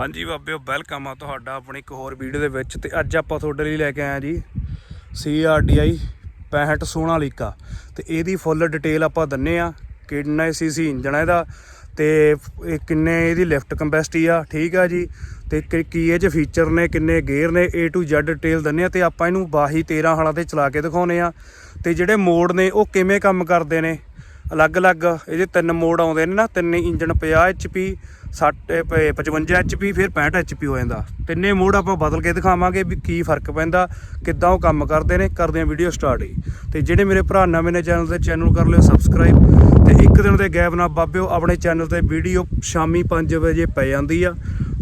ਹਾਂਜੀ ਬਾਬਿਓ ਵੈਲਕਮ ਆ ਤੁਹਾਡਾ ਆਪਣੀ ਇੱਕ ਹੋਰ ਵੀਡੀਓ ਦੇ ਵਿੱਚ ਤੇ ਅੱਜ ਆਪਾਂ ਤੁਹਾਡੇ ਲਈ ਲੈ ਕੇ ਆਏ ਆ ਜੀ CRDI 65 ਸੋਨਾਲੀਕਾ ਤੇ ਇਹਦੀ ਫੁੱਲ ਡਿਟੇਲ ਆਪਾਂ ਦੰਨੇ ਆ, ਕਿੰਨਾ ਸੀਸੀ ਇੰਜਣ ਆ ਇਹਦਾ, ਤੇ ਇਹ ਕਿੰਨੇ ਇਹਦੀ ਲਿਫਟ ਕੰਪੈਸਿਟੀ ਆ, ਠੀਕ ਆ ਜੀ? ਤੇ ਕਿ- ਕੀ ਇਹ ਚ ਫੀਚਰ ਨੇ, ਕਿੰਨੇ ਗੇਅਰ ਨੇ, A to Z ਡਿਟੇਲ ਦੰਨੇ ਆ ਤੇ ਆਪਾਂ ਇਹਨੂੰ ਬਾਹੀ 13 ਹਾਲਾਂ ਤੇ ਚਲਾ ਕੇ ਦਿਖਾਉਨੇ ਆ। ਤੇ ਜਿਹੜੇ ਮੋੜ ਨੇ, ਉਹ ਕਿਵੇਂ ਕੰਮ ਕਰਦੇ ਨੇ? ਅਲੱਗ-ਅਲੱਗ ਇਹਦੇ ਤਿੰਨ ਮੋਡ ਆਉਂਦੇ ਨੇ ਨਾ, ਤਿੰਨ ਇੰਜਨ 50 HP 60 ਇਹ ਪ- 55 HP ਫਿਰ 65 HP ਹੋ ਜਾਂਦਾ। ਤਿੰਨੇ ਮੋਡ ਆਪਾਂ ਬਦਲ ਕੇ ਦਿਖਾਵਾਂਗੇ ਵੀ ਕੀ ਫ਼ਰਕ ਪੈਂਦਾ, ਕਿੱਦਾਂ ਉਹ ਕੰਮ ਕਰਦੇ ਨੇ, ਕਰਦੇ ਆ ਵੀਡੀਓ ਸਟਾਰਟ ਹੀ ਤੇ ਜਿਹੜੇ ਮੇਰੇ ਭਰਾ ਨਵੇਂ ਨੇ ਚੈਨਲ ਤੇ, ਚੈਨਲ ਕਰ ਲਿਓ ਸਬਸਕ੍ਰਾਈਬ ਤੇ ਇੱਕ ਦਿਨ ਦੇ ਗੈਪ ਨਾ ਬਾਬਿਓ, ਆਪਣੇ ਚੈਨਲ ਤੇ ਵੀਡੀਓ ਸ਼ਾਮੀ 5 ਵਜੇ ਪੈ ਜਾਂਦੀ ਆ।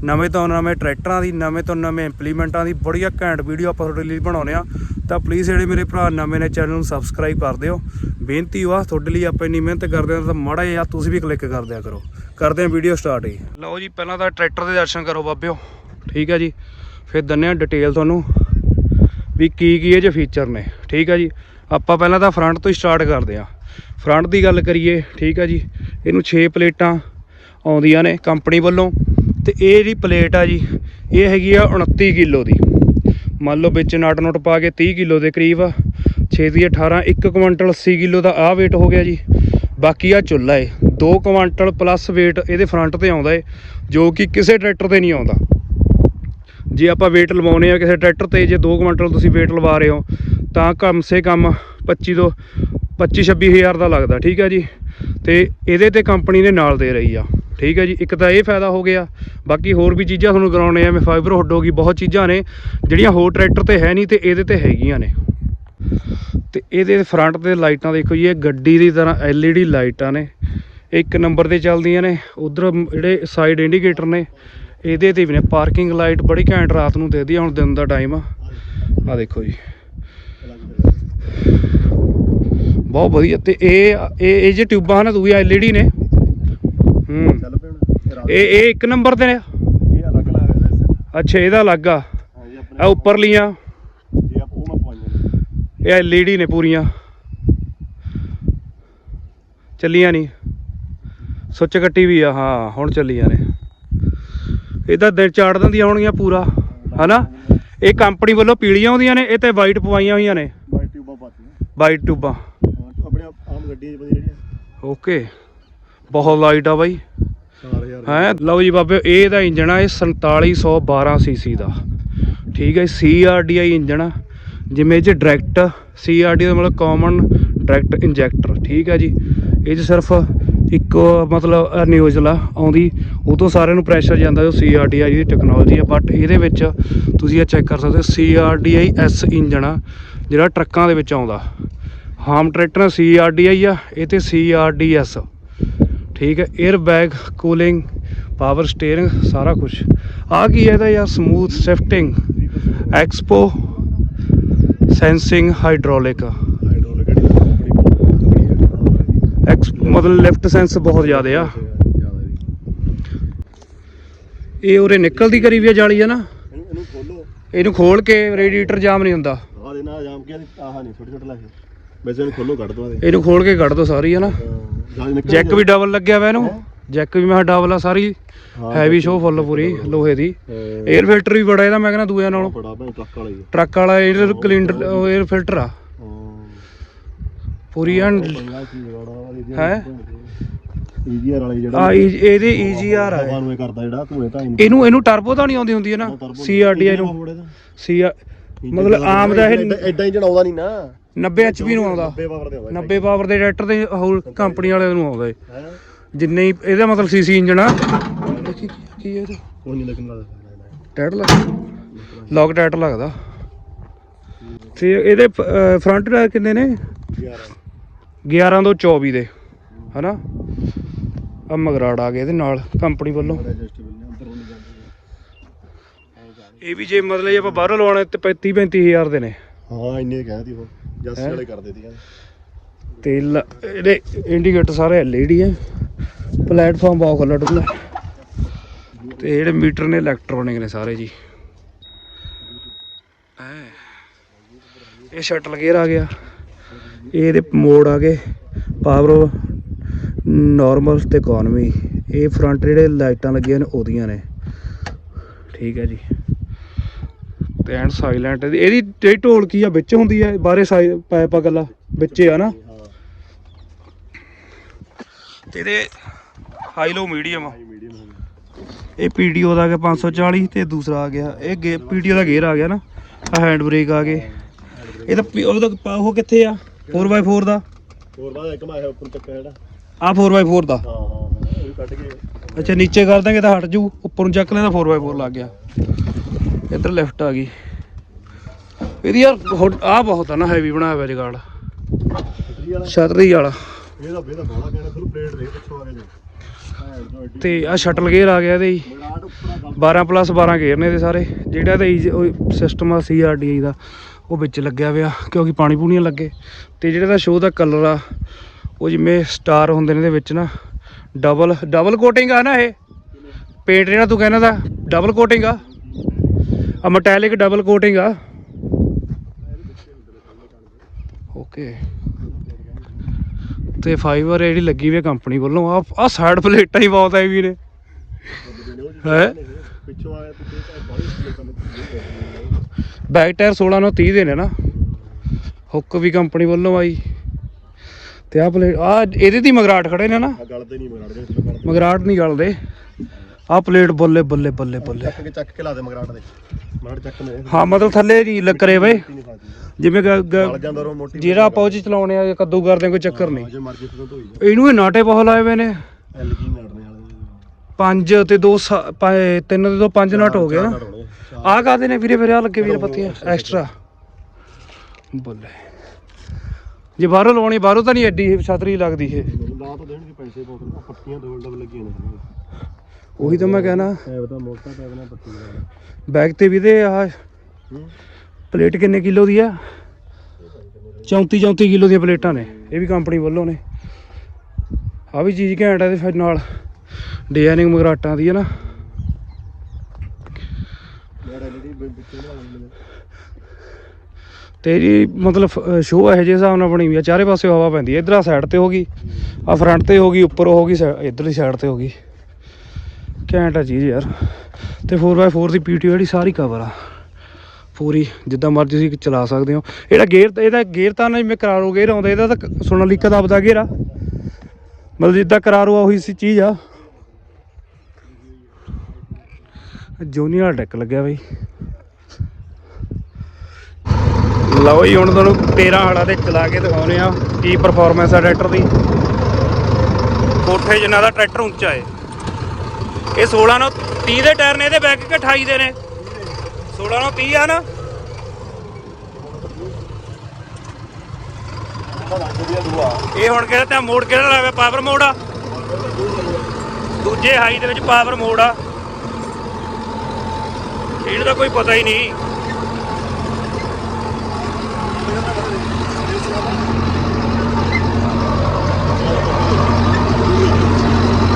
ਨਵੇਂ ਤੋਂ ਨਵੇਂ ਟਰੈਕਟਰਾਂ ਦੀ, ਨਵੇਂ ਤੋਂ ਨਵੇਂ ਇੰਪਲੀਮੈਂਟਾਂ ਦੀ ਬੜੀਆ ਘੈਂਟ ਵੀਡੀਓ ਆਪਾਂ ਤੁਹਾਡੇ ਲਈ ਬਣਾਉਂਦੇ ਆ ਤਾਂ ਪਲੀਜ਼ ਜਿਹੜੇ ਮੇਰੇ ਭਰਾ ਨਵੇਂ ਨੇ, ਚੈਨਲ ਨੂੰ ਸਬਸਕ੍ਰਾਈਬ ਕਰ ਦਿਓ। ਬੇਨਤੀ ਵਾ ਤੁਹਾਡੇ ਲਈ ਆਪਾਂ ਇੰਨੀ ਮਿਹਨਤ ਕਰਦੇ ਆ ਤਾਂ ਮਾੜਾ ਜਿਹਾ ਤੁਸੀਂ ਵੀ ਕਲਿੱਕ ਕਰ ਦਿਆ ਕਰੋ। ਕਰਦੇ ਆ ਵੀਡੀਓ ਸਟਾਰਟ ਹੀ। ਲਓ ਜੀ ਪਹਿਲਾਂ ਤਾਂ ਟਰੈਕਟਰ ਦੇ ਦਰਸ਼ਨ ਕਰੋ ਬਾਬਿਓ। ਠੀਕ ਹੈ ਜੀ। ਫਿਰ ਦੰਨੇ ਆ ਡਿਟੇਲ ਤੁਹਾਨੂੰ ਵੀ ਕੀ ਕੀ ਇਹ ਚ ਫੀਚਰ ਨੇ। ਠੀਕ ਹੈ ਜੀ। ਆਪਾਂ ਪਹਿਲਾਂ ਤਾਂ ਫਰੰਟ ਤੋਂ ਹੀ ਸਟਾਰਟ ਕਰਦੇ ਆ ਫਰੰਟ ਦੀ ਗੱਲ ਕਰੀਏ ਠੀਕ ਹੈ ਜੀ। ਇਹਨੂੰ 6 ਪਲੇਟਾਂ ਆਉਂਦੀਆਂ ਨੇ ਕੰਪਨੀ ਵੱਲੋਂ ਤੇ ਇਹ ਜਿਹੜੀ ਪਲੇਟ ਆ ਜੀ ਇਹ ਹੈਗੀ ਆ 29 ਕਿਲੋ ਦੀ। ਮੰਨ ਲਓ ਵਿੱਚ ਨਟ ਨੁੱਟ ਪਾ ਕੇ 30 ਕਿਲੋ ਦੇ ਕਰੀਬ ਆ। 6 ਦੀ 18 1 ਕੁਇੰਟਲ 80 ਕਿਲੋ ਦਾ ਆ weight ਹੋ ਗਿਆ ਜੀ। ਬਾਕੀ ਆ ਚੁੱਲਾ ਏ। 2 ਕੁਇੰਟਲ ਪਲੱਸ weight ਇਹਦੇ ਫਰੰਟ ਤੇ ਆਉਂਦਾ ਏ, ਜੋ ਕਿ ਕਿਸੇ ਟਰੈਕਟਰ ਤੇ ਨਹੀਂ ਆਉਂਦਾ। ਜੇ ਆਪਾਂ weight ਲਵਾਉਨੇ ਆ ਕਿਸੇ ਟਰੈਕਟਰ ਤੇ, ਜੇ 2 ਕੁਇੰਟਲ ਤੁਸੀਂ weight ਲਵਾ ਰਹੇ ਹੋ, ਤਾਂ ਕਮ ਸੇ ਕਮ 25 ਤੋਂ 25 26000 ਦਾ ਲੱਗਦਾ, ਠੀਕ ਹੈ ਜੀ? ਤੇ ਇਹਦੇ ਤੇ ਕੰਪਨੀ ਨੇ ਨਾਲ ਦੇ ਰਹੀ ਆ, ਠੀਕ ਹੈ ਜੀ? ਇੱਕ ਤਾਂ ਇਹ ਫਾਇਦਾ ਹੋ ਗਿਆ, ਬਾਕੀ ਹੋਰ ਵੀ ਚੀਜ਼ਾਂ ਤੁਹਾਨੂੰ ਕਰਾਉਣੇ ਆ, ਮੈਂ ਫਾਈਬਰ ਹੁੱਡ ਹੋ ਗਈ, ਬਹੁਤ ਚੀਜ਼ਾਂ ਨੇ, ਜਿਹੜੀਆਂ ਹੋਰ ਟਰੈਕਟਰ ਤੇ ਹੈ ਨਹੀਂ ਤੇ ਇਹਦੇ ਤੇ ਹੈਗੀਆਂ ਨੇ। ਤੇ ਇਹਦੇ ਫਰੰਟ ਤੇ ਲਾਈਟਾਂ ਦੇਖੋ ਜੀ ਇਹ ਗੱਡੀ ਦੀ ਤਰ੍ਹਾਂ LED ਲਾਈਟਾਂ ਨੇ। ਇੱਕ ਨੰਬਰ ਤੇ ਚੱਲਦੀਆਂ ਨੇ ਉਧਰ ਜਿਹੜੇ ਸਾਈਡ ਇੰਡੀਕੇਟਰ ਨੇ ਇਹਦੇ ਤੇ ਵੀ ਨੇ। ਪਾਰਕਿੰਗ ਲਾਈਟ ਬੜੀ ਘੈਂਟ ਰਾਤ ਨੂੰ ਦੇਦੀ ਹੁਣ ਦਿਨ ਦਾ ਟਾਈਮ ਆ। ਆ ਦੇਖੋ ਜੀ। ਬਹੁਤ ਵਧੀਆ। ਤੇ ਇਹ ਇਹ ਇਹ ਜੇ ਟਿਊਬਾਂ ਹਨ ਦੂਈ LED ਨੇ। ਹੂੰ। ਇਹ ਇਹ ਇੱਕ ਨੰਬਰ ਤੇ ਨੇ। ਇਹ ਅਲੱਗ ਅੱਛਾ ਇਹਦਾ ਅਲੱਗ ਆ। ਆ ਆਪਣੇ ਉੱਪਰ ਲੀਆਂ ਜੇ ਆਪ ਉਹ ਮੈਂ ਪਵਾਈਆਂ ਨੇ ਇਹ LED ਨੇ ਪੂਰੀਆਂ। ਚੱਲੀਆਂ ਨਹੀਂ ਸੁੱਚ ਕੱਟੀ ਵੀ ਆ ਹਾਂ ਹੁਣ ਚੱਲੀਆਂ ਨੇ। ਇਹਦਾ ਦਿਨ ਚਾੜ ਦਿੰਦੀਆਂ ਹੋਣਗੀਆਂ ਪੂਰਾ ਹਨਾ? ਇਹ ਕੰਪਨੀ ਵੱਲੋਂ ਪੀਲੀਆਂ ਆਉਂਦੀਆਂ ਨੇ ਇਹ ਤੇ ਵਾਈਟ ਪਵਾਈਆਂ ਹੋਈਆਂ ਨੇ। ਵਾਈਟ ਟਿਊਬਾਂ ਪਾਤੀਆਂ। ਵਾਈਟ ਟਿਊਬਾਂ। ਆਪਣੇ ਆਪ- ਆਮ ਗੱਡੀਆਂ 'ਚ ਜਿਹੜੀਆਂ। ਓਕੇ। ਬਹੁਤ ਲਾਈਟ ਆ ਬਾਈ। 4000 ਹੈ? ਲਓ ਜੀ ਬਾਬੇ ਇਹ ਦਾ ਇੰਜਣ ਆ ਇਹ 4712 ਸੀਸੀ ਦਾ। ਠੀਕ ਹੈ CRDI ਇੰਜਣ ਆ। ਜਿਵੇਂ ਇਹ ਚ ਡਾਇਰੈਕਟ CRDI ਦਾ ਮਤਲਬ ਕਾਮਨ ਡਾਇਰੈਕਟ ਇੰਜੈਕਟਰ ਠੀਕ ਹੈ ਜੀ? ਇਹ ਚ ਸਿਰਫ ਇੱਕ ਮਤਲਬ ਨਿਊਜ਼ਲ ਆਉਂਦੀ ਉਹ ਤੋਂ ਸਾਰਿਆਂ ਨੂੰ ਪ੍ਰੈਸ਼ਰ ਜਾਂਦਾ ਜੋ CRDI ਜਿਹਦੀ ਟੈਕਨੋਲੋਜੀ ਆ ਬਟ ਇਹਦੇ ਵਿੱਚ ਤੁਸੀਂ ਇਹ ਚੈੱਕ ਕਰ ਸਕਦੇ ਹੋ ਆਈ S ਇੰਜਣ ਆ, ਜਿਹੜਾ ਟਰੱਕਾਂ ਦੇ ਵਿੱਚ ਆਉਂਦਾ। ਹਾਮ ਟਰੈਕਟਰ CRDI ਆ, ਇਹ ਤੇ CRDS ਠੀਕ ਹੈ air bag cooling power steering ਸਾਰਾ ਕੁਝ ਆ ਕੀ ਹੈ ਇਹਦਾ ਯਾਰ? Smooth shifting expo sensing hydraulic hydraulic ਹੈ ਐਕਸ ਮਤਲਬ ਲਿਫਟ ਸੈਂਸ ਬਹੁਤ ਜ਼ਿਆਦਾ ਆ। ਇਹ ਉਰੇ ਨਿਕਲਦੀ ਕਰੀ ਵੀ ਆ ਜਾਲੀ ਆ ਨਾ? ਇਹਨੂੰ ਖੋਲੋ। ਇਹਨੂੰ ਖੋਲ ਕੇ ਰੇਡੀਏਟਰ ਜਾਮ ਨਹੀਂ ਹੁੰਦਾ। ਆਹ ਦੇ ਨਾਲ ਜਾਮ ਕੇ ਆਹ ਨਹੀਂ ਛੋਟੇ ਛੋਟੇ ਲਾ ਕੇ। ਵੈਸੇ ਇਹਨੂੰ ਖੋਲੋ ਕੱਢ ਦੋ ਆਦੇ ਇਹਨੂੰ ਖੋਲ ਕੇ ਕੱਢ ਦੋ ਸਾਰੀ ਹੈ ਨਾ? ਜੈਕ ਵੀ ਡਬਲ ਲੱਗਿਆ ਵਾ ਇਹਨੂੰ। ਜੈਕ ਵੀ ਮੈਂ ਡਬਲ ਆ ਸਾਰੀ। ਹੈਵੀ ਸ਼ੋ ਫੁੱਲ ਪੂਰੀ ਲੋਹੇ ਦੀ। 에ਅਰ ਫਿਲਟਰ ਵੀ ਬੜਾ ਇਹਦਾ ਮੈਂ ਕਹਿੰਦਾ ਦੂਜਿਆਂ ਨਾਲੋਂ। ਟਰੱਕ ਵਾਲਾ ਹੀ ਕਲਿੰਡਰ 에ਅਰ ਫਿਲਟਰ ਆ। ਪੂਰੀ ਐਂ ਹੈ? ਈਜੀਆਰ ਵਾਲੇ ਜਿਹੜਾ ਆ ਇਹਦੇ ਈਜੀਆਰ ਆ ਨੂੰ ਇਹਨੂੰ ਇਹਨੂੰ ਟਰਬੋ ਤਾਂ ਨਹੀਂ ਆਉਂਦੀ ਹੁੰਦੀ ਨਾ? 90 ਐਚਪੀ ਨੂੰ। ਆਉਂਦਾ। 90 ਪਾਵਰ ਦੇ ਟਰੈਕਟਰ ਦੇ ਹੋਰ ਕੰਪਨੀ ਵਾਲਿਆਂ ਨੂੰ ਆਉਂਦਾ ਹੈ? ਜਿੰਨੇ ਹੀ ਇਹਦਾ ਮਤਲਬ ਸੀਸੀ ਇੰਜਨ ਆ ਕੀ- ਕੀ ਹੈ ਇਹਦਾ ਕੋਈ ਨਹੀਂ ਲੱਗਣ ਲੱਗਦਾ ਟਾਇਰ ਲੱਗ ਲੌਕ ਟਾਇਰ ਲੱਗਦਾ। ਤੇ ਇਹਦੇ ਫਰੰਟ ਟਾਇਰ ਕਿੰਨੇ ਨੇ? ਯਾਰ 11 ਤੋਂ 24 ਦੇ ਹਨਾ? ਆ ਮਗਰਾੜ ਆ ਗਏ ਇਹਦੇ ਨਾਲ ਕੰਪਨੀ ਵੱਲੋਂ। ਇਹ ਵੀ ਜੇ ਮਤਲਬ ਜੇ ਆਪਾਂ ਬਾਹਰੋਂ ਲਵਾਉਣੇ ਤੇ 35 35000 ਦੇ ਨੇ। ਹਾਂ ਇੰਨੇ ਕਹਿੰਦੀ ਉਹ ਜੱਸ ਵਾਲੇ ਕਰ ਦਿੱਤੀ ਕਹਿੰਦੇ ਤੇ ਲ- ਇਹਦੇ ਇੰਡੀਕੇਟਰ ਸਾਰੇ LED ਹੈ ਪਲੇਟਫਾਰਮ ਬਹੁਤ ਖੁੱਲ੍ਹਾ ਡੁੱਲਾ ਤੇ ਜਿਹੜੇ ਮੀਟਰ ਨੇ ਇਲੈਕਟ੍ਰੋਨਿਕ ਨੇ ਸਾਰੇ ਜੀ। ਇਹ ਸ਼ਟਲ ਗੇਅਰ ਆ ਗਿਆ। ਇਹ ਇਹਦੇ ਮੋਡ ਆ ਗਏ। ਪਾਵਰ ਨਾਰਮਲ ਤੇ ਇਕਨੋਮੀ ਇਹ ਫਰੰਟ ਜਿਹੜੇ ਲਾਈਟਾਂ ਲੱਗੀਆਂ ਨੇ ਉਹਦੀਆਂ ਨੇ। ਠੀਕ ਹੈ ਜੀ। ਤੇ ਐਂਡ ਸਾਇਲੈਂਟ ਇਹਦੀ ਇਹਦੀ ਢੋਲ ਕੀ ਆ, ਵਿੱਚ ਹੁੰਦੀ ਆ, ਬਾਹਰੇ ਸਾਈ ਪਾਇਪ ਆ ਗੱਲਾ। ਵਿੱਚ ਆ ਨਾ। ਤੇ ਇਹਦੇ ਹਾਈ ਲੋ ਮੀਡੀਅਮ ਇਹ ਪੀਡੀਓ ਦਾ ਆ ਗਿਆ 540 ਤੇ ਦੂਸਰਾ ਆ ਗਿਆ। ਇਹ ਪੀਡੀਓ ਦਾ ਗੇਅਰ ਆ ਗਿਆ ਨਾ। ਆ ਹੈਂਡ ਬ੍ਰੇਕ ਆ ਗਏ। ਇਹ ਤਾਂ ਉਹਦਾ ਉਹ ਕਿੱਥੇ ਆ? 4x4 ਦਾ। ਹੋਰ ਬਾਅਦ ਇੱਕ ਮੈਂ ਉੱਪਰ ਚੱਕਾ ਜਿਹੜਾ। ਆ 4x4 ਦਾ। ਹਾਂ ਹਾਂ ਉਹ ਕੱਢ ਕੇ ਅੱਛਾ ਨੀਚੇ ਕਰ ਦਾਂਗੇ ਤਾਂ ਹਟ ਜੂ। ਉੱਪਰ ਨੂੰ ਚੱਕ ਲੈਂਦਾ 4x4 ਲੱਗ ਗਿਆ। ਇੱਧਰ ਲੈਫਟ ਆ ਗਈ। ਇਹਦੀ ਯਾਰ ਆ ਬਹੁਤ ਆ ਨਾ ਹੈਵੀ ਬਣਾਇਆ ਹੋਇਆ ਜਗਾੜ ਛਤਰੀ ਵਾਲਾ। ਛਤਰੀ ਵਾਲਾ। ਇਹਦਾ ਇਹਦਾ ਬੋਲਾ ਕਹਿਣਾ ਫਿਰ ਪਲੇਟ ਦੇ ਪਿੱਛੋਂ ਆ ਗਿਆ ਜੀ ਹਾਂ ਜੋ ਐਡੀ ਤੇ ਆ ਸ਼ਟਲ ਗੇਅਰ ਆ ਗਿਆ ਇਹਦੇ ਆ 12 ਪਲੱਸ 12 ਗੇਅਰ ਨੇ ਇਹਦੇ ਸਾਰੇ। ਜਿਹੜਾ ਇਹਦਾ ਸਿਸਟਮ ਆ ਸੀਆਰਡੀਆਈ ਦਾ ਉਹ ਵਿੱਚ ਲੱਗਿਆ ਹੋਇਆ ਕਿਉਂਕਿ ਪਾਣੀ ਪੂਣੀਆਂ ਲੱਗੇ। ਤੇ ਜਿਹੜਾ ਦਾ ਸ਼ੋਅ ਦਾ ਕਲਰ ਆ ਉਹ ਜਿਵੇਂ ਸਟਾਰ ਹੁੰਦੇ ਨੇ ਇਹਦੇ ਵਿੱਚ ਨਾ ਡਬਲ ਡਬਲ ਕੋਟਿੰਗ ਆ ਨਾ ਇਹ। ਪੇਂਟ ਜਿਹੜਾ ਤੂੰ ਕਹਿੰਦਾ ਦਾ ਡਬਲ ਕੋਟਿੰਗ ਆ। ਆ ਮੈਟੈਲਿਕ ਡਬਲ ਕੋਟਿੰਗ ਆ। ਓਕੇ ਤੇ ਫਾਈਬਰ ਜਿਹੜੀ ਲੱਗੀ ਹੋਈ ਕੰਪਨੀ ਵੱਲੋਂ। ਆ ਆ ਸਾਈਡ ਪਲੇਟਾਂ ਹੀ ਬਹੁਤ ਹੈਵੀ ਨੇ ਹੈ? ਪਿੱਛੋਂ ਆਇਆ ਬੈਕ ਟਾਇਰ 16 ਨੂੰ 30 ਦੇ ਨੇ ਨਾ। ਹੁੱਕ ਵੀ ਕੰਪਨੀ ਵੱਲੋਂ ਆਈ ਤੇ ਆ ਪਲੇਟ ਆ ਇਹਦੇ ਦੀ ਮਗਰਾਟ ਖੜੇ ਨੇ ਨਾ। ਗਲਦੇ ਨਹੀਂ ਗਲਦੇ ਮਗਰਾਟ ਨਹੀਂ ਗਲਦੇ। ਆ ਪਲੇਟ ਬੱਲੇ ਬੱਲੇ ਬੱਲੇ ਬੱਲੇ। ਚੱਕ ਕੇ ਚੱਕ ਕੇ ਲਾ ਦੇ ਮਗਰਾੜ ਦੇ। ਮਗਰਾੜ ਚੱਕ ਨੇ ਹਾਂ ਮਤਲਬ ਥੱਲੇ ਨਹੀਂ ਲੱਕਰੇ ਬਈ ਜਿਵੇਂ ਗ- ਗ- ਗਲ ਜਾਂਦਾ ਰੋ ਮੋਟੀ ਜਿਹੜਾ ਆਪਾਂ ਉਹ 'ਚ ਚਲਾਉਣੇ ਆ ਜਾਂ ਕੱਦੂ ਕਰਦੇ ਆ, ਕੋਈ ਚੱਕਰ ਨਹੀਂ। ਜੇ ਮਰਜ਼ੀ ਤੋਂ ਧੋਈ ਜਾ ਇਹਨੂੰ ਇਹ ਨਾਟੇ ਬਹੁਤ ਲਾਏ ਹੋਏ ਨੇ। ਐਲਜੀ ਨੜਨੇ ਵਾਲੇ ਪੰਜ ਤੇ ਦੋ ਸ- ਪਾ- ਤਿੰਨ ਤੇ ਦੋ ਪੰਜ ਨਟ ਹੋ ਗਏ ਨਾ। ਆ ਕਾਦੇ ਨੇ ਵੀਰੇ ਵੀਰੇ ਆ ਲੱਗੇ ਵੀਰੇ ਪੱਤੀਆਂ ਐਕਸਟਰਾ ਬੱਲੇ। ਜੇ ਬਾਹਰੋਂ ਲਵਾਉਣੀ ਬਾਹਰੋਂ ਤਾਂ ਨਹੀਂ ਐਡੀ ਛਤਰੀ ਲੱਗਦੀ ਇਹ। ਲਾ ਤਾਂ ਦੇਣਗੇ ਪੈਸੇ ਬਹੁਤ। ਪੱਟੀਆਂ ਡਬਲ ਡਬਲ ਲੱਗੀਆਂ ਨੇ। ਉਹੀ ਤਾਂ ਮੈਂ ਕਹਿਣਾ। ਐ ਬਤਾ ਮੋਟਾ ਪੈਪ ਨਾਲ ਪੱਟੀ ਲਗਾ ਬੈਗ ਤੇ ਵੀ ਤੇ ਆਹ ਹੂੰ। ਪਲੇਟ ਕਿੰਨੇ ਕਿਲੋ ਦੀ ਆ? 34 34 ਕਿਲੋ ਦੀਆਂ ਪਲੇਟਾਂ ਨੇ। ਇਹ ਵੀ ਕੰਪਨੀ ਵੱਲੋਂ ਨੇ। ਆ ਵੀ ਚੀਜ਼ ਘੈਂਟ ਆ ਤੇ ਫਿਰ ਨਾਲ। ਡਿਜ਼ਾਈਨਿੰਗ ਮਗਰਾਟਾਂ ਦੀ ਹੈ ਨਾ। ਤੇ ਜੀ ਮਤਲਬ ਸ਼ੋਅ ਇਹੋ ਜਿਹੇ ਹਿਸਾਬ ਨਾਲ ਬਣੀ ਹੋਈ ਆ। ਚਾਰੇ ਪਾਸੇ ਹਵਾ ਪੈਂਦੀ ਹੈ ਇਧਰ ਆ ਸਾਈਡ ਤੇ ਹੋ ਗਈ। ਆ ਫਰੰਟ ਤੇ ਹੋ ਗਈ ਉੱਪਰ ਹੋ ਗਈ ਇਧਰਲੀ ਸਾਈਡ ਤੇ ਹੋ ਗਈ। ਘੈਂਟ ਆ ਚੀਜ਼ ਯਾਰ। ਤੇ 4x4 ਦੀ ਪੀਟੀ ਜਿਹੜੀ ਸਾਰੀ ਕਵਰ ਆ। ਪੂਰੀ, ਜਿੱਦਾਂ ਮਰਜ਼ੀ ਤੁਸੀਂ ਚਲਾ ਸਕਦੇ ਹੋ। ਇਹਦਾ ਗੇਅਰ ਇਹਦਾ ਗੇਅਰ ਤਾਂ ਨਾ ਜਿਵੇਂ ਕਰਾਰੋ ਗੇਅਰ ਆਉਂਦਾ, ਇਹਦਾ ਤਾਂ ਸੋਨਾਲੀਕਾ ਦਾ ਆਪਦਾ ਗੇਅਰ ਆ। ਮਤਲਬ ਜਿੱਦਾਂ ਕਰਾਰੋ ਆ, ਉਹੀ ਸੀ ਚੀਜ਼ ਆ। ਜੂਨੀਅਰ ਡੈਕ ਲੱਗਿਆ ਬਈ। ਲਓ ਜੀ, ਹੁਣ ਤੁਹਾਨੂੰ 13 ਹੜਾ ਤੇ ਚਲਾ ਕੇ ਦਿਖਾਉਨੇ ਆ ਕੀ ਪਰਫਾਰਮੈਂਸ ਆ ਟਰੈਕਟਰ ਦੀ। ਕੋਠੇ ਜਿੰਨਾ ਦਾ ਟਰੈਕਟਰ ਉੱਚਾ ਏ। ਇਹ 16 ਨੂੰ 30 ਦੇ ਟਾਇਰ ਨੇ, ਇਹਦੇ ਬੈਕ ਕਿ 28 ਦੇ ਨੇ। 16 ਨੂੰ 30 ਆ ਨਾ। ਇਹ ਹੁਣ ਕਿਹੜਾ ਤਾਂ ਮੋੜ, ਕਿਹੜਾ ਲਾਵੇ? ਪਾਵਰ ਮੋੜ ਆ। ਦੂਜੇ ਹਾਈ ਦੇ ਵਿੱਚ ਪਾਵਰ ਮੋੜ ਆ। ਇਹਨੂੰ ਤਾਂ ਕੋਈ ਪਤਾ ਹੀ ਨਹੀਂ।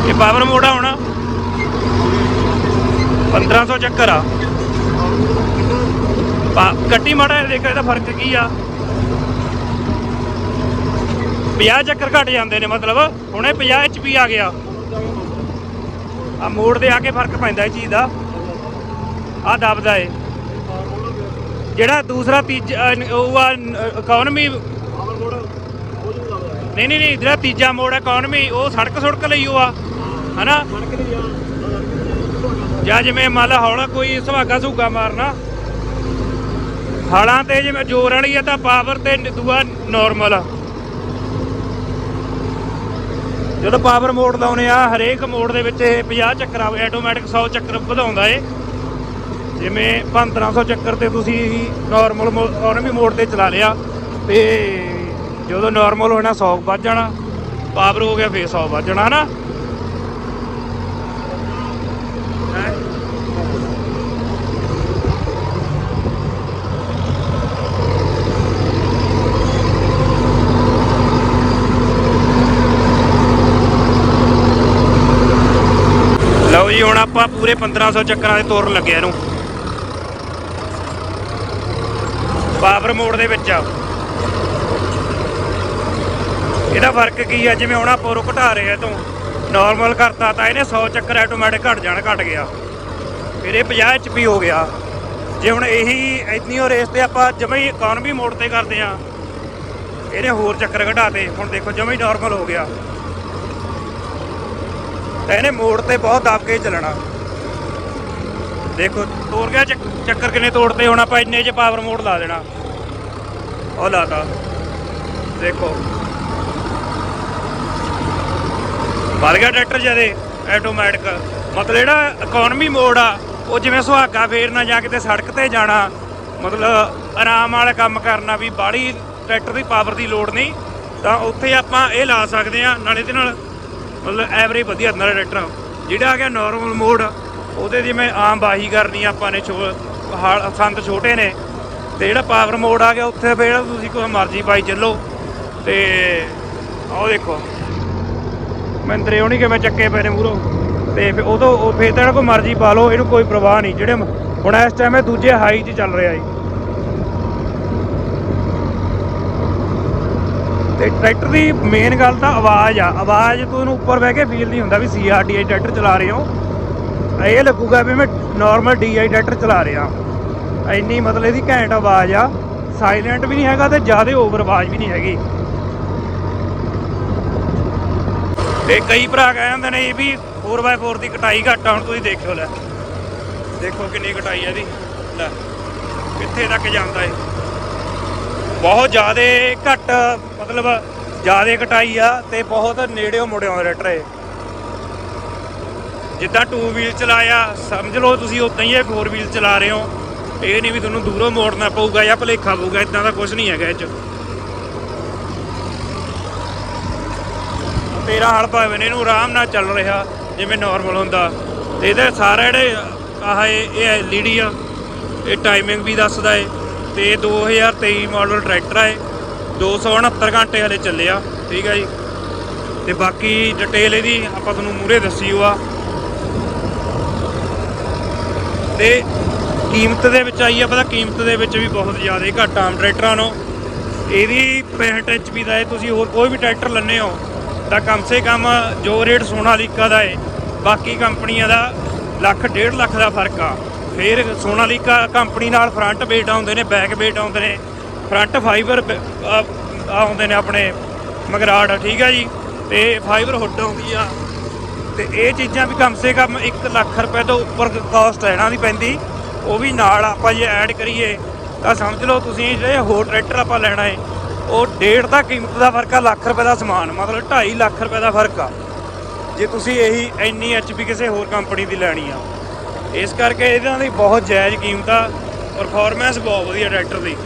ਇਹ ਪਾਵਰ ਮੋੜ ਆ ਹੁਣ। 1500 ਚੱਕਰ ਆ। ਕੱਟੀ ਮਾੜਾ ਜਿਹਾ ਦੇਖ, ਇਹਦਾ ਫ਼ਰਕ ਕੀ ਆ? 50 ਚੱਕਰ ਘਟ ਜਾਂਦੇ ਨੇ ਮਤਲਬ। ਹੁਣ ਇਹ 50 HP ਆ ਗਿਆ। ਆ ਮੋੜ ਦੇ ਆ ਕੇ ਫ਼ਰਕ ਪੈਂਦਾ ਇਹ ਚੀਜ਼ ਦਾ। ਆ ਦਬਦਾ ਏ। ਜਿਹੜਾ ਦੂਸਰਾ ਤੀਜਾ ਉਹ ਆ ਇਕਨੋਮੀ ਨਹੀਂ ਨਹੀਂ ਨਹੀਂ, ਜਿਹੜਾ ਤੀਜਾ ਮੋੜ ਹੈ ਇਕਨੋਮੀ ਉਹ ਸੜਕ ਸੁੜਕ ਲਈ ਉਹ ਆ। ਹਨਾ? ਜਾਂ ਜਿਵੇਂ ਮੰਨ ਲਾ ਹੌਲਾ ਕੋਈ ਸੁਹਾਗਾ ਸੁਹਾਗਾ ਮਾਰਨਾ ਹਾਲਾਂ ਤੇ ਜਿਵੇਂ ਜ਼ੋਰ ਵਾਲੀ ਆ ਤਾਂ ਪਾਵਰ ਤੇ ਦੂਆ ਨਾਰਮਲ ਆ। ਜਦੋਂ ਪਾਵਰ ਮੋਡ ਲਾਉਨੇ ਆ, ਹਰੇਕ ਮੋਡ ਦੇ ਵਿੱਚ ਇਹ 50 ਚੱਕਰ ਆ ਆਟੋਮੈਟਿਕ 100 ਚੱਕਰ ਵਧਾਉਂਦਾ ਏ। ਜਿਵੇਂ 1500 ਚੱਕਰ ਤੇ ਤੁਸੀਂ ਨਾਰਮਲ ਇਕਨੋਮੀ ਮੋਡ ਤੇ ਚਲਾ ਲਿਆ, ਤੇ ਜਦੋਂ ਨਾਰਮਲ ਹੋਣਾ 100 ਵੱਜ ਜਾਣਾ ਪਾਵਰ ਹੋ ਗਿਆ ਫੇਰ 100 ਵੱਜ ਜਾਣਾ, ਹਨਾ? ਆਪਾਂ ਪੂਰੇ 1500 ਚੱਕਰਾਂ ਦੇ ਤੋਰਨ ਲੱਗੇ ਇਹਨੂੰ। ਪਾਵਰ ਮੋਡ ਦੇ ਵਿੱਚ ਆ। ਇਹਦਾ ਫ਼ਰਕ ਕੀ ਆ? ਜਿਵੇਂ ਹੁਣ ਆਪਾਂ ਉਰੋਂ ਘਟਾ ਰਹੇ ਆ ਤੋਂ ਨਾਰਮਲ ਕਰਤਾ ਤਾਂ ਇਹਨੇ 100 ਚੱਕਰ ਆਟੋਮੈਟਿਕ ਘਟ ਜਾਣ, ਘਟ ਗਿਆ। ਫਿਰ ਇਹ 50 HP ਹੋ ਗਿਆ। ਜੇ ਹੁਣ ਇਹੀ ਇਤਨੀ ਹੋ ਰੇਸ ਤੇ ਆਪਾਂ ਜਮੇ ਹੀ ਇਕਨੋਮੀ ਮੋਡ ਤੇ ਕਰਦੇ ਆ। ਇਹਨੇ ਹੋਰ ਚੱਕਰ ਘਟਾਤੇ। ਹੁਣ ਦੇਖੋ ਜਮਾ ਹੀ ਨਾਰਮਲ ਹੋ ਗਿਆ। ਇਹਨੇ ਮੋੜ ਤੇ ਬਹੁਤ ਦਬ ਕੇ ਚੱਲਣਾ। ਦੇਖੋ, ਤੋੜ ਗਿਆ ਚੱਕਰ ਕਿੰਨੇ ਤੋੜਤੇ, ਹੁਣ ਆਪਾਂ ਇੰਨੇ 'ਚ ਪਾਵਰ ਮੋੜ ਲਾ ਦੇਣਾ। ਉਹ ਲਾਤਾ। ਦੇਖੋ। ਵੱਧ ਗਿਆ ਟਰੈਕਟਰ ਜਦੇ ਆਟੋਮੈਟਿਕ ਮਤਲਬ ਜਿਹੜਾ ਇਕਨੋਮੀ ਮੋਡ ਆ, ਉਹ ਜਿਵੇਂ ਸੁਹਾਗਾ ਫੇਰਨਾ, ਜਾਂ ਕਿਤੇ ਸੜਕ ਤੇ ਜਾਣਾ, ਮਤਲਬ ਆਰਾਮ ਵਾਲਾ ਕੰਮ ਕਰਨਾ ਵੀ ਬਾੜੀ ਟਰੈਕਟਰ ਦੀ ਪਾਵਰ ਦੀ ਲੋੜ ਨਹੀਂ, ਤਾਂ ਉੱਥੇ ਆਪਾਂ ਇਹ ਲਾ ਸਕਦੇ ਆ ਨਾਲੇ ਦੇ ਨਾਲ ਮਤਲਬ ਐਵਰੇਜ ਵਧੀਆ ਹੁੰਦਾ ਟਰੈਕਟਰ ਜਿਹੜਾ ਆ ਗਿਆ ਨਾਰਮਲ ਮੋਡ ਉਹਦੇ ਜਿਵੇਂ ਆਮ ਬਾਹੀ ਕਰਨੀ ਆਪਾਂ ਨੇ ਛੋ ਹਾਲ ਸੰਦ ਛੋਟੇ ਨੇ। ਤੇ ਜਿਹੜਾ ਪਾਵਰ ਮੋਡ ਆ ਗਿਆ, ਉੱਥੇ ਫਿਰ ਤੁਸੀਂ ਕੋਈ ਮਰਜ਼ੀ ਪਾਈ ਚੱਲੋ। ਤੇ ਆਹ ਦੇਖੋ। ਮੰਤਰੇ ਹੋਣੀ ਕਿਵੇਂ ਚੱਕੇ ਪਏ ਨੇ ਮੂਰੋਂ ਤੇ ਫਿਰ ਉਦੋਂ ਉਹ ਫੇਰ ਤਾਂ ਕੋਈ ਮਰਜ਼ੀ ਪਾ ਲਓ, ਇਹਨੂੰ ਕੋਈ ਪ੍ਰਵਾਹ ਨਹੀਂ। ਜਿਹੜੇ ਹੁਣ ਇਸ ਟਾਈਮ ਇਹ ਦੂਜੇ ਹਾਈ 'ਚ ਚੱਲ ਰਿਹਾ ਜੀ। ਤੇ ਟਰੈਕਟਰ ਦੀ ਮੇਨ ਗੱਲ ਤਾਂ ਆਵਾਜ਼ ਆ। ਆਵਾਜ਼ ਤੁਹਾਨੂੰ ਉੱਪਰ ਬਹਿ ਕੇ ਫੀਲ ਨਹੀਂ ਹੁੰਦਾ ਵੀ ਸੀਆਰਡੀਆਈ ਟਰੈਕਟਰ ਚਲਾ ਰਹੇ ਹੋ। ਇਹ ਲੱਗੂਗਾ ਵੀ ਮੈਂ ਨਾਰਮਲ ਡੀਆਈ ਟਰੈਕਟਰ ਚਲਾ ਰਿਹਾ। ਇੰਨੀ ਮਤਲਬ ਇਹਦੀ ਘੈਂਟ ਆਵਾਜ਼ ਆ। ਸਾਇਲੈਂਟ ਵੀ ਨਹੀਂ ਹੈਗਾ ਤੇ ਜ਼ਿਆਦਾ ਓਵਰ ਆਵਾਜ਼ ਵੀ ਨਹੀਂ ਹੈਗੀ। ਤੇ ਕਈ ਭਰਾ ਕਹਿ ਜਾਂਦੇ ਨੇ ਇਹ ਵੀ 4x4 ਦੀ ਕਟਾਈ ਘੱਟ ਆ, ਹੁਣ ਤੁਸੀਂ ਦੇਖਿਓ ਲੈ। ਦੇਖੋ ਕਿੰਨੀ ਕਟਾਈ ਆ ਇਹਦੀ। ਲੈ, ਕਿੱਥੇ ਤੱਕ ਜਾਂਦਾ ਏ ਬਹੁਤ ਜ਼ਿਆਦਾ ਘੱਟ, ਮਤਲਬ ਜ਼ਿਆਦਾ ਕਟਾਈ ਆ ਤੇ ਬਹੁਤ ਨੇੜਿਓਂ ਮੁੜਿਓ ਰੈਟਰ। ਇਹ ਜਿੱਦਾਂ ਟੂ ਵੀਲ ਚਲਾਇਆ, ਸਮਝ ਲਓ ਤੁਸੀਂ ਉਦਾਂ ਹੀ ਇਹ ਫੋਰ ਵੀਲ ਚਲਾ ਰਹੇ ਹੋ, ਇਹ ਨਹੀਂ ਵੀ ਤੁਹਾਨੂੰ ਦੂਰੋਂ ਮੋੜਨਾ ਪਊਗਾ ਜਾਂ ਭਲੇਖਾ ਪਊਗਾ ਇਦਾਂ ਦਾ ਕੁਝ ਨਹੀਂ ਹੈਗਾ ਇਹ 'ਚ। ਤੇਰਾ ਹਲ ਭਾਵੇਂ ਇਹਨੂੰ ਆਰਾਮ ਨਾਲ ਚੱਲ ਰਿਹਾ, ਜਿਵੇਂ ਨਾਰਮਲ ਹੁੰਦਾ। ਤੇ ਇਹਦੇ ਸਾਰੇ ਜਿਹੜੇ ਆਹ ਇਹ ਇਹ ਐਲਈਡੀ ਆ, ਇਹ ਟਾਈਮਿੰਗ ਵੀ ਦੱਸਦਾ ਏ। ਤੇ ਇਹ 2023 ਮਾਡਲ ਟਰੈਕਟਰ ਆ ਇਹ। 269 ਘੰਟੇ ਹਲੇ ਚੱਲਿਆ, ਠੀਕ ਆ ਜੀ। ਤੇ ਬਾਕੀ ਡਿਟੇਲ ਇਹਦੀ ਆਪਾਂ ਤੁਹਾਨੂੰ ਮੂਰੇ ਦੱਸੀ ਹੋਆ ਤੇ ਕੀਮਤ ਦੇ ਵਿੱਚ ਆਈ ਆ, ਪਤਾ ਕੀਮਤ ਦੇ ਵਿੱਚ ਵੀ ਬਹੁਤ ਜ਼ਿਆਦਾ ਘੱਟ ਆਮ ਟਰੈਕਟਰਾਂ ਨੂੰ। ਇਹਦੀ 65 HP ਦਾ ਹੈ ਤੁਸੀਂ ਹੋਰ ਕੋਈ ਵੀ ਟਰੈਕਟਰ ਲੈਣੇ ਹੋ, ਤਾਂ ਕਮ ਸੇ ਕਮ ਜੋ ਰੇਟ ਸੋਨਾਲੀਕਾ ਦਾ ਹੈ ਬਾਕੀ ਕੰਪਨੀਆਂ ਦਾ ਲੱਖ, ਡੇਢ ਲੱਖ ਦਾ ਫ਼ਰਕ ਆ। ਫਿਰ ਸੋਨਾਲੀਕਾ ਕੰਪਨੀ ਨਾਲ ਫਰੰਟ ਵੇਟ ਆਉਂਦੇ ਨੇ ਬੈਕ ਵੇਟ ਆਉਂਦੇ ਨੇ ਫਰੰਟ ਫਾਈਬਰ ਆਉਂਦੇ ਨੇ ਆਪਣੇ ਮਗਰਾੜ, ਠੀਕ ਆ ਜੀ? ਤੇ ਫਾਈਬਰ ਹੁੱਡ ਆਉਂਦੀ ਆ। ਤੇ ਇਹ ਚੀਜ਼ਾਂ ਵੀ ਕਮ ਸੇ ਕਮ 1 ਲੱਖ ਰੁਪਏ ਤੋਂ ਉੱਪਰ ਕਾਸਟ ਹੈ ਇਹਨਾਂ ਦੀ ਪੈਂਦੀ। ਉਹ ਵੀ ਨਾਲ ਆਪਾਂ ਜੇ ਐਡ ਕਰੀਏ, ਤਾਂ ਸਮਝ ਲਓ ਤੁਸੀਂ ਜਿਹੜੇ ਹੋਰ ਟਰੈਕਟਰ ਆਪਾਂ ਲੈਣਾ ਹੈ ਉਹ ਡੇਢ ਦਾ ਕੀਮਤ ਦਾ ਫ਼ਰਕ ਆ, ਲੱਖ ਰੁਪਏ ਦਾ ਸਮਾਨ, ਮਤਲਬ 2.5 ਲੱਖ ਰੁਪਏ ਦਾ ਫ਼ਰਕ ਆ। ਜੇ ਤੁਸੀਂ ਇਹੀ ਇੰਨੀ ਐਚਪੀ ਕਿਸੇ ਹੋਰ ਕੰਪਨੀ ਦੀ ਲੈਣੀ ਆ। ਇਸ ਕਰਕੇ ਇਹਨਾਂ ਦੀ ਬਹੁਤ ਜਾਇਜ਼ ਕੀਮਤ ਆ ਪਰਫਾਰਮੈਂਸ ਬਹੁਤ ਵਧੀਆ ਟਰੈਕਟਰ ਦੀ।